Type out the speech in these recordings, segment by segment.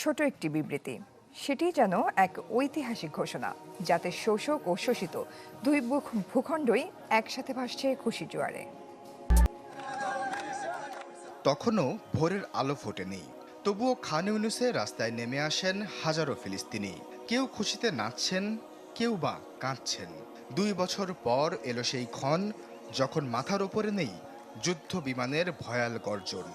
ছোট একটি বিবৃতি। সেটি যেন এক ঐতিহাসিক ঘোষণা, যাতে শোষক ও শোষিত দুই ভূখণ্ডই একসাথে ভাসছে খুশি জোয়ারে। তখনও ভোরের আলো ফোটেনি। তবুও খান ইউনুসে রাস্তায় নেমে আসেন হাজারো ফিলিস্তিনি। কেউ খুশিতে নাচছেন, কেউ বা কাঁদছেন। দুই বছর পর এলো সেই ক্ষণ, যখন মাথার ওপরে নেই যুদ্ধ বিমানের ভয়াল গর্জন।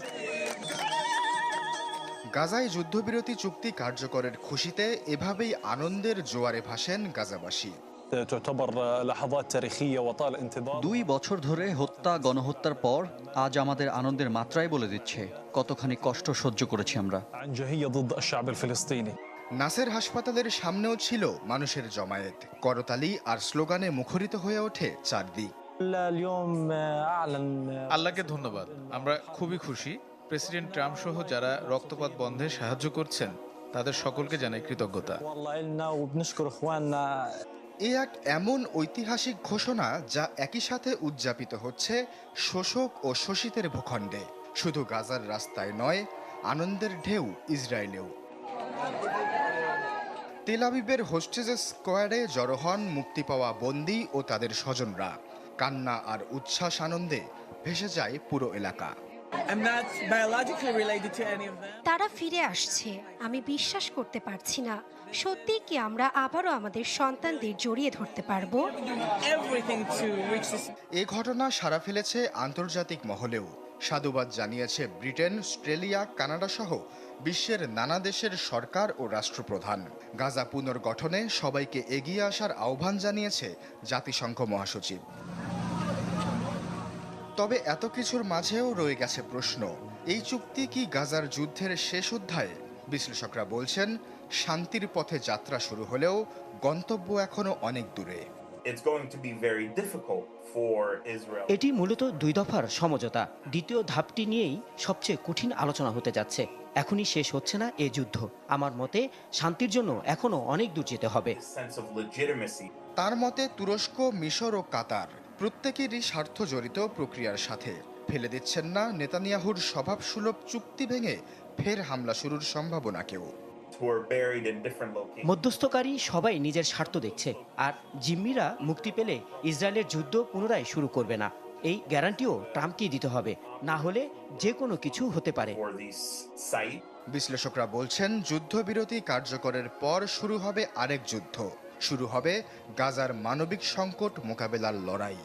গাজায় যুদ্ধবিরতি চুক্তি কার্যকরের খুশিতে এভাবেই আনন্দের জোয়ারে ভাসেন গাজাবাসী। দুই বছর ধরে হত্যা গণহত্যার পর আজ আমাদের আনন্দের মাত্রায় বলে দিচ্ছে কতখানি কষ্ট সহ্য করেছি আমরা। নাসের হাসপাতালের সামনেও ছিল মানুষের জমায়েত। করতালি আর স্লোগানে মুখরিত হয়ে ওঠে চারদিক। আল্লাহকে ধন্যবাদ। আমরা খুবই খুশি। প্রেসিডেন্ট ট্রাম্প সহ যারা রক্তপাত বন্ধে সাহায্য করছেন, তাদের সকলকে জানাই কৃতজ্ঞতা। এ এক এমন ঐতিহাসিক ঘোষণা যা একই সাথে উদযাপিত হচ্ছে শোষক ও শোষিতের ভূখণ্ডে। শুধু গাজার রাস্তায় নয়, আনন্দের ঢেউ ইসরায়েলেও। তেলাবিবের হোস্টেজেস স্কোয়ারে জড়ো হন মুক্তি পাওয়া বন্দি ও তাদের স্বজনরা। কান্না আর উচ্ছ্বাস আনন্দে ভেসে যায় পুরো এলাকা। I'm not biologically related to any of them. তারা ফিরে আসছে। আমি বিশ্বাস করতে পারছি না। সত্যি কি আমরা আবারও আমাদের সন্তানদের জড়িয়ে ধরতে পারব. এ ঘটনা সারা ফেলেছে আন্তর্জাতিক মহলেও। সাধুবাদ জানিয়েছে ব্রিটেন অস্ট্রেলিয়া কানাডা সহ বিশ্বের নানা দেশের সরকার ও রাষ্ট্রপ্রধান। গাজা পুনর্গঠনে সবাইকে এগিয়ে আসার আহ্বান জানিয়েছে জাতিসংঘ মহাসচিব। তবে এত কিছুর মাঝেও রয়ে গেছে প্রশ্ন। এই চুক্তি কি গাজার যুদ্ধের শেষ অধ্যায়ে? বিশ্লেষকরা বলছেন শান্তির পথে যাত্রা শুরু হলেও গন্তব্য এখনও অনেক দূরে. এটি মূলত দুই দফার সমঝোতা। দ্বিতীয় ধাপটি নিয়েই সবচেয়ে কঠিন আলোচনা হতে যাচ্ছে। এখনই শেষ হচ্ছে না এ যুদ্ধ। আমার মতে শান্তির জন্য এখনও অনেক দূর যেতে হবে. তার মতে তুরস্ক মিশর ও কাতার প্রত্যেকেরই স্বার্থ জড়িত প্রক্রিয়ার সাথে। ফেলে দিচ্ছেন না নেতানিয়াহুর স্বভাবসুলভ চুক্তি ভেঙে ফের হামলা শুরুর সম্ভাবনাকেও. মধ্যস্থকারী সবাই নিজের স্বার্থ দেখছে আর জিম্মিরা মুক্তি পেলে ইসরায়েলের যুদ্ধ পুনরায় শুরু করবে না। এই গ্যারান্টিও ট্রাম্পকেই দিতে হবে। না হলে যে কোনো কিছু হতে পারে। বিশ্লেষকরা বলছেন যুদ্ধবিরতি কার্যকরের পর শুরু হবে আরেক যুদ্ধ। শুরু হবে গাজার মানবিক সংকট মোকাবেলার লড়াই।